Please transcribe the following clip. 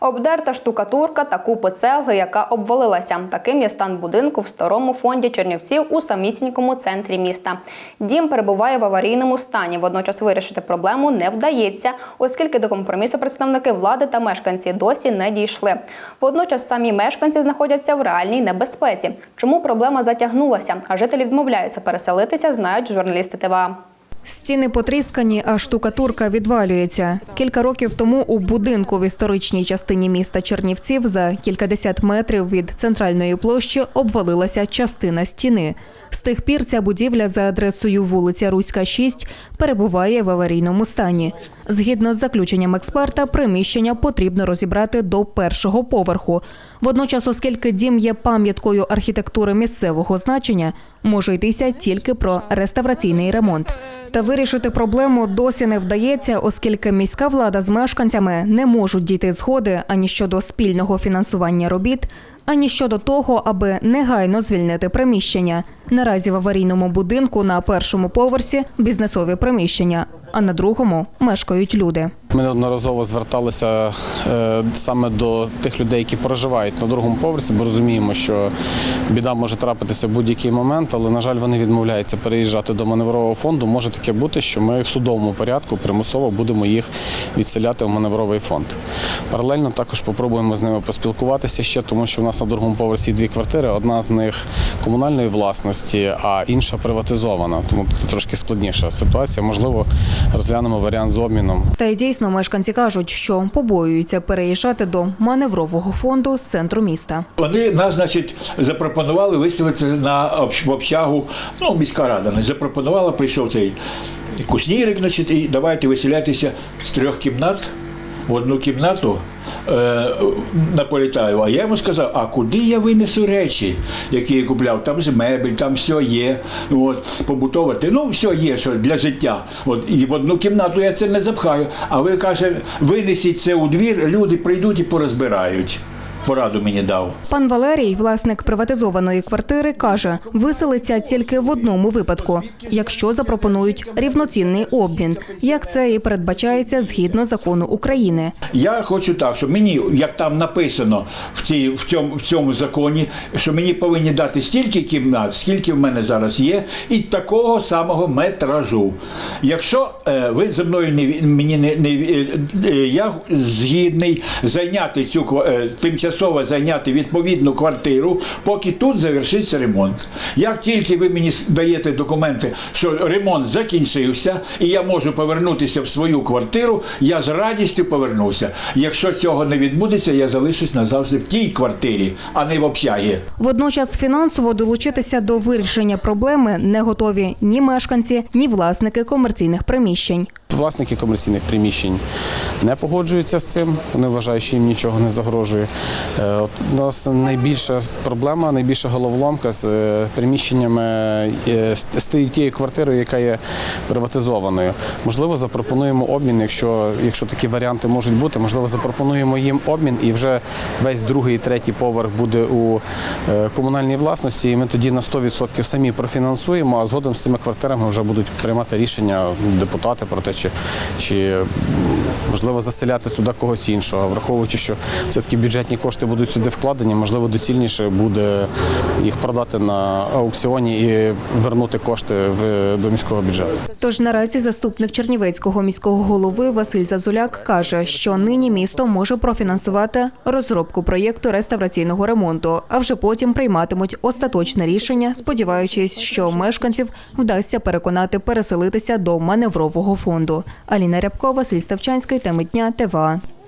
Обдерта штукатурка та купи цегли, яка обвалилася. Таким є стан будинку в старому фонді Чернівців у самісінькому центрі міста. Дім перебуває в аварійному стані. Водночас вирішити проблему не вдається, оскільки до компромісу представники влади та мешканці досі не дійшли. Водночас самі мешканці знаходяться в реальній небезпеці. Чому проблема затягнулася? А жителі відмовляються переселитися, знають журналісти ТВА. Стіни потріскані, а штукатурка відвалюється. Кілька років тому у будинку в історичній частині міста Чернівців за кількадесят метрів від центральної площі обвалилася частина стіни. З тих пір ця будівля за адресою вулиця Руська, 6 перебуває в аварійному стані. Згідно з заключенням експерта, приміщення потрібно розібрати до першого поверху. Водночас, оскільки дім є пам'яткою архітектури місцевого значення, може йтися тільки про реставраційний ремонт. Та вирішити проблему досі не вдається, оскільки міська влада з мешканцями не можуть дійти згоди ані щодо спільного фінансування робіт, ані щодо того, аби негайно звільнити приміщення. Наразі в аварійному будинку на першому поверсі бізнесові приміщення, а на другому мешкають люди. Ми неодноразово зверталися е, саме до тих людей, які проживають на другому поверсі, бо розуміємо, що біда може трапитися в будь-який момент, але на жаль, вони відмовляються переїжджати до маневрового фонду. Може таке бути, що ми в судовому порядку примусово будемо їх відселяти в маневровий фонд. Паралельно також попробуємо з ними поспілкуватися ще, тому що в нас на другому поверсі дві квартири. Одна з них комунальної власності, а інша приватизована. Тому це трошки складніша ситуація. Можливо, розглянемо варіант з обміном. Та й дійсно мешканці кажуть, що побоюються переїжджати до маневрового фонду з центру міста. Вони нас, значить, запропонували виселитися на общагу. Ну, міська рада не запропонувала, прийшов цей кушнірик, значить, і давайте виселятися з трьох кімнат в одну кімнату. е, На Політаєва. А я йому сказав, а куди я винесу речі, які я купляв? Там ж мебель, там все є. От, побутовати, ну все є що для життя. От, і в одну кімнату я це не запхаю. А ви каже, винесіть це у двір, люди прийдуть і порозбирають. Пораду мені дав. Пан Валерій, власник приватизованої квартири, каже, виселиться тільки в одному випадку, якщо запропонують рівноцінний обмін, як це і передбачається згідно закону України. Я хочу так, щоб мені, як там написано в, цій, в, цьому, в цьому законі, що мені повинні дати стільки кімнат, скільки в мене зараз є, і такого самого метражу. Якщо е, ви зі мною не мені не, не е, е, я згідний зайняти цю е, тимчасово зайняти відповідну квартиру, поки тут завершиться ремонт. Як тільки ви мені даєте документи, що ремонт закінчився, і я можу повернутися в свою квартиру, я з радістю повернуся. Якщо цього не відбудеться, я залишусь назавжди в тій квартирі, а не в общагі. Водночас фінансово долучитися до вирішення проблеми не готові ні мешканці, ні власники комерційних приміщень. Власники комерційних приміщень не погоджуються з цим. Вони вважають, що їм нічого не загрожує. Е, У нас найбільша проблема, найбільша головоломка з е, приміщеннями е, з з тією квартирою, яка є приватизованою. Можливо, запропонуємо обмін, якщо, якщо такі варіанти можуть бути. Можливо, запропонуємо їм обмін, і вже весь другий і третій поверх буде у е, комунальній власності. І ми тоді на 100% самі профінансуємо, а згодом з цими квартирами вже будуть приймати рішення депутати про те, чи, чи можливо заселяти туди когось іншого. Враховуючи, що все-таки бюджетні кошти будуть сюди вкладені, можливо, доцільніше буде їх продати на аукціоні і вернути кошти в, до міського бюджету. Тож наразі заступник Чернівецького міського голови Василь Зазуляк каже, що нині місто може профінансувати розробку проєкту реставраційного ремонту, а вже потім прийматимуть остаточне рішення, сподіваючись, що мешканців вдасться переконати переселитися до маневрового фонду. Аліна Рябкова, Ставчанський, теми дня ТВА.